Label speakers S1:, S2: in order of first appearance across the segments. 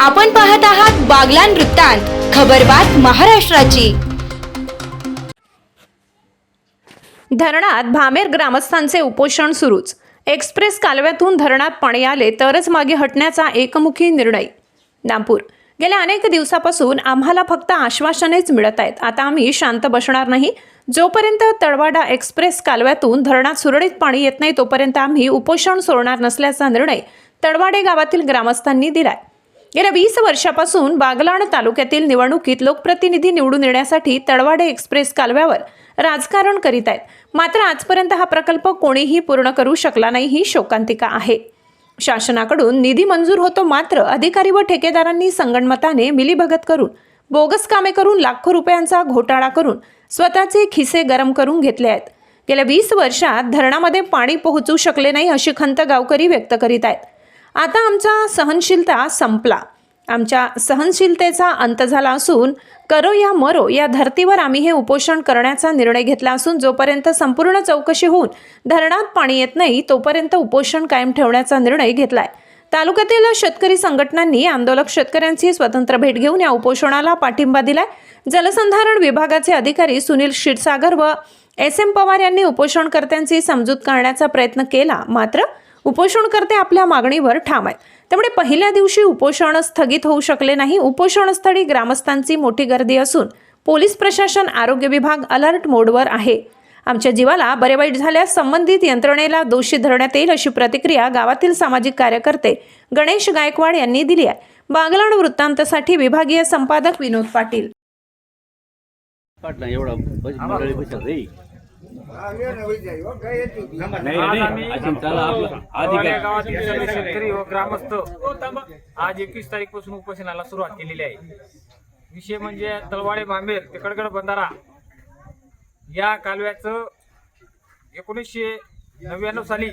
S1: आपण पाहत आहात बागलान वृत्तांत खबरबात महाराष्ट्राची.
S2: धरणात भामेर ग्रामस्थांचे उपोषण सुरूच. एक्सप्रेस कालव्यातून धरणात पाणी आले तरच मागे हटण्याचा एकमुखी निर्णय. नागपूर. गेल्या अनेक दिवसापासून आम्हाला फक्त आश्वासनेच मिळत आहेत. आता आम्ही शांत बसणार नाही. जोपर्यंत तळवाडा एक्सप्रेस कालव्यातून धरणात सुरळीत पाणी येत नाही तोपर्यंत आम्ही उपोषण सोडणार नसल्याचा निर्णय तळवाडे गावातील ग्रामस्थांनी दिलाय. गेल्या वीस वर्षापासून बागलाण तालुक्यातील निवडणुकीत लोकप्रतिनिधी निवडून येण्यासाठी तळवाडे एक्सप्रेस कालव्यावर राजकारण करीत आहेत. मात्र आजपर्यंत हा प्रकल्प कोणीही पूर्ण करू शकला नाही ही शोकांतिका आहे. शासनाकडून निधी मंजूर होतो मात्र अधिकारी व ठेकेदारांनी संगणमताने मिलीभगत करून बोगस कामे करून लाखो रुपयांचा घोटाळा करून स्वतःचे खिसे गरम करून घेतले आहेत. गेल्या वीस वर्षात धरणामध्ये पाणी पोहोचू शकले नाही अशी खंत गावकरी व्यक्त करीत आहेत. आता आमचा सहनशीलता संपला. आमच्या सहनशीलतेचा अंत झाला असून करो या मरो या धर्तीवर आम्ही हे उपोषण करण्याचा निर्णय घेतला असून जोपर्यंत संपूर्ण चौकशी होऊन धरणात पाणी येत नाही तोपर्यंत उपोषण कायम ठेवण्याचा निर्णय घेतलाय. तालुक्यातील शेतकरी संघटनांनी आंदोलक शेतकऱ्यांची स्वतंत्र भेट घेऊन या उपोषणाला पाठिंबा दिलाय. जलसंधारण विभागाचे अधिकारी सुनील क्षीरसागर व एस एम पवार यांनी उपोषणकर्त्यांची समजूत करण्याचा प्रयत्न केला. मात्र उपोषणकर्ते आपल्या मागणीवर ठाम आहेत. त्यामुळे पहिल्या दिवशी उपोषण स्थगित होऊ शकले नाही. उपोषणस्थळी ग्रामस्थांची मोठी गर्दी असून पोलीस प्रशासन आरोग्य विभाग अलर्ट मोडवर आहे. आमच्या जीवाला बरे वाईट झाल्यास संबंधित यंत्रणेला दोषी धरण्यात येईल अशी प्रतिक्रिया गावातील सामाजिक कार्यकर्ते गणेश गायकवाड यांनी दिली आहे. बागलाण वृत्तांतसाठी विभागीय संपादक विनोद पाटील.
S3: नाही. नाही आपलं अधिकार
S4: गावातील सर्व शेतकरी व ग्रामस्थ. आज एकवीस तारीखपासून उपोषणाला सुरुवात केलेली आहे. विषय म्हणजे तलवाडे बांबेर ते कडगड बंधारा. या कालव्याचं एकोणीसशे नव्याण्णव साली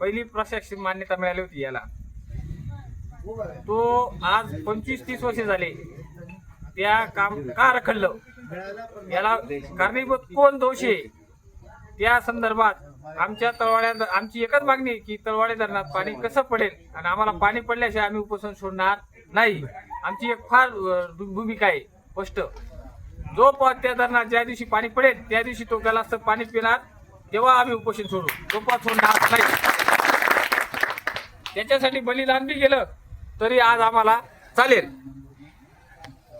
S4: पहिली प्रशासकीय मान्यता मिळाली होती याला. तो आज पंचवीस तीस वर्ष झाले. त्या काम का रखडलं? याला कारणीभूत कोण दोष आहे? त्या संदर्भात आमच्या तळवाड्यात आमची एकच मागणी आहे की तळवाडे धरणात पाणी कसं पडेल आणि आम्हाला पाणी पडल्याशिवाय आम्ही उपोषण सोडणार नाही. आमची एक फार भूमिका आहे स्पष्ट. जो त्या धरणात ज्या दिवशी पाणी पडेल त्या दिवशी तो गलास पाणी पिणार तेव्हा आम्ही उपोषण सोडू. तो सोडणार नाही. त्याच्यासाठी बलिदान बी गेलं तरी आज आम्हाला चालेल.